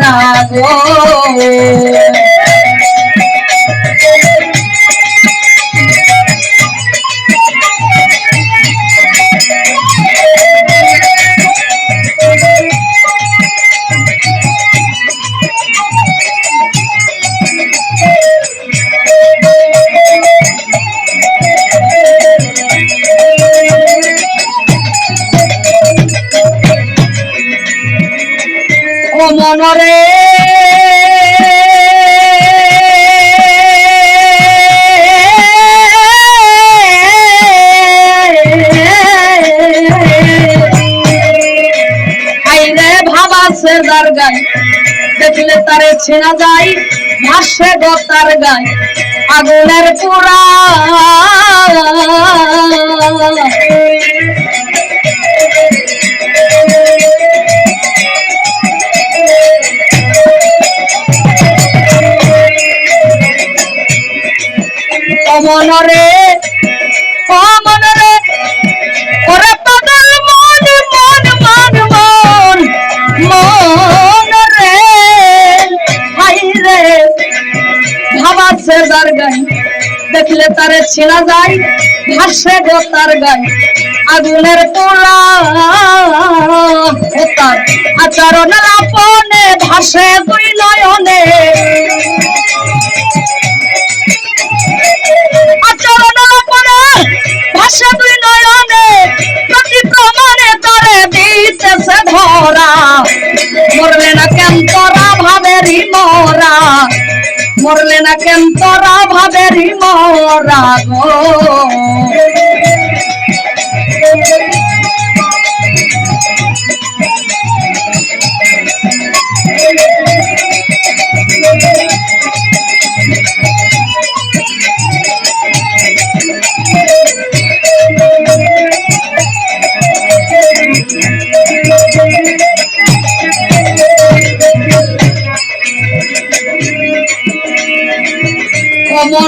না গো। ও মনরে। দেখলে তারে ছেনা যায় ভাসে গো তার আগুনের পোড়া অমনরে অমনরে ওরে পাগল মন মন মন মন মন রে হাই রে ভাবাছে যার গাই, দেখলে তারে ছিনা যায়, ভাসে গো তার গাই। আগুনের পোড়া ও তার আচরণ আপনে ভাসে দুই নয়নে। কেন তোরা ভাবেরি মরা গো।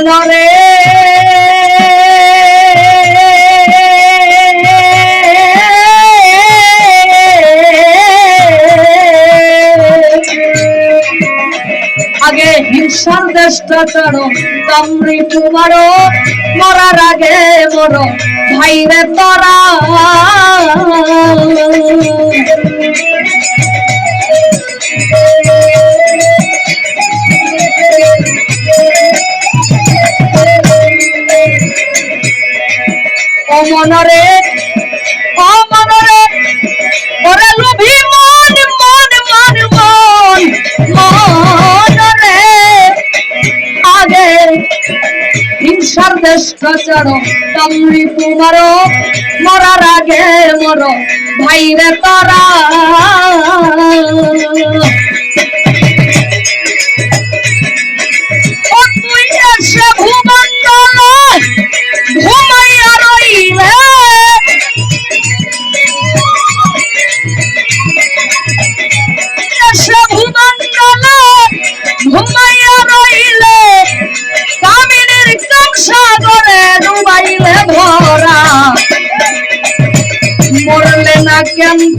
অমনরে আগে হিংসার দেশটা চড়ো কামড়ি তোমারও মরার আগে মরো। ভাইরে তোরা। অমনরে অমনরে ওরে লোভী মন মন মন মন মন রে আগে হিংসার দেশ চড়ো কামড়ি তোমারও মরার আগে মরো, ভাইরে তোরা।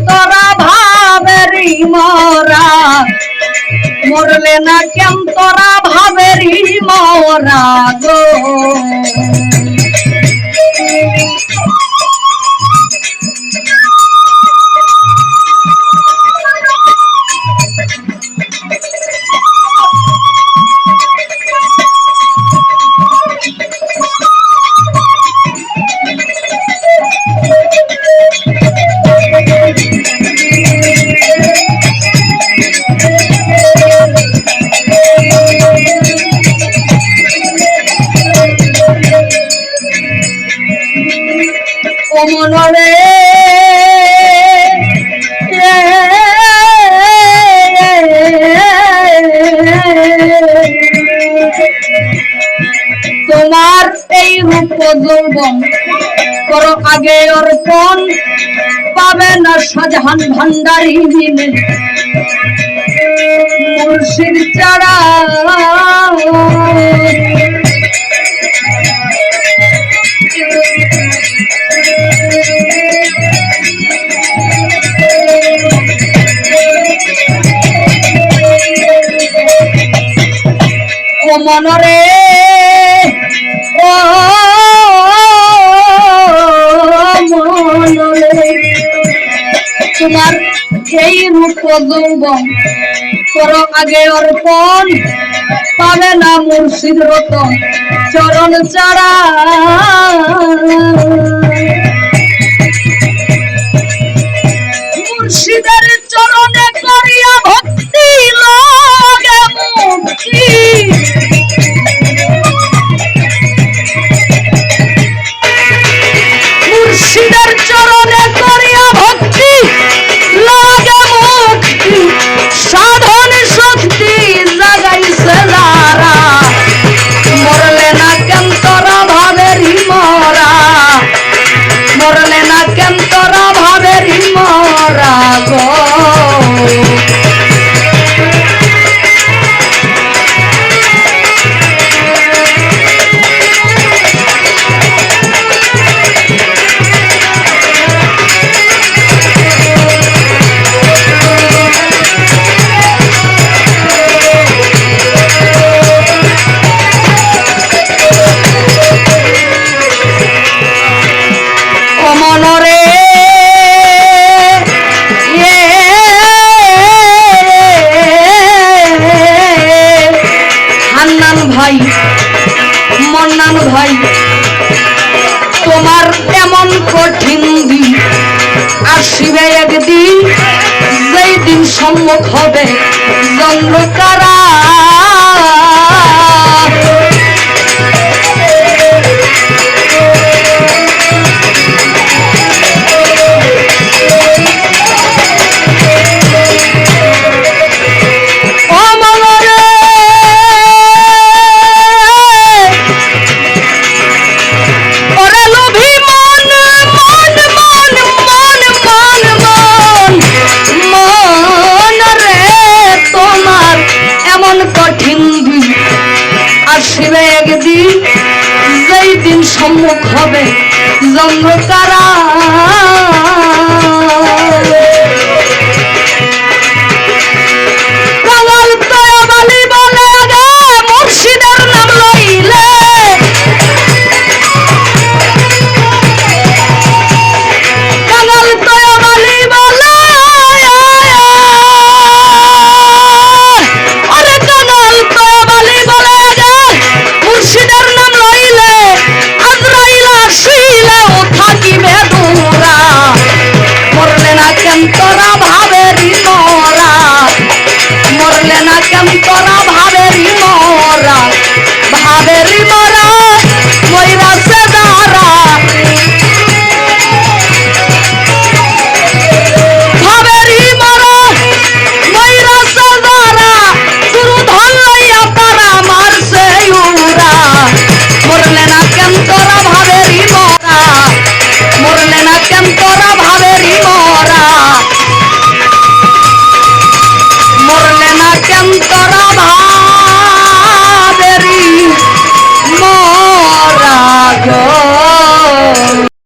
তোরা ভাবেরি মরা? মরলে না কেন তোরা ভাবেরি মরা গো। তোমার এই রূপ যৌবন করো আগে অর্পণ পাবে না শাহজাহান ভান্ডারি মুর্শিদ চারা মন রে ও তোমার এই রূপ যৌবন তোর আগে অর্পণ, পাবে না মুর্শিদ রতন, চরণ চড়া ফিরে একদিন যেই দিন সম্মত হবে জন্ম কারা সম্মুখ হবে জন্ম কারা?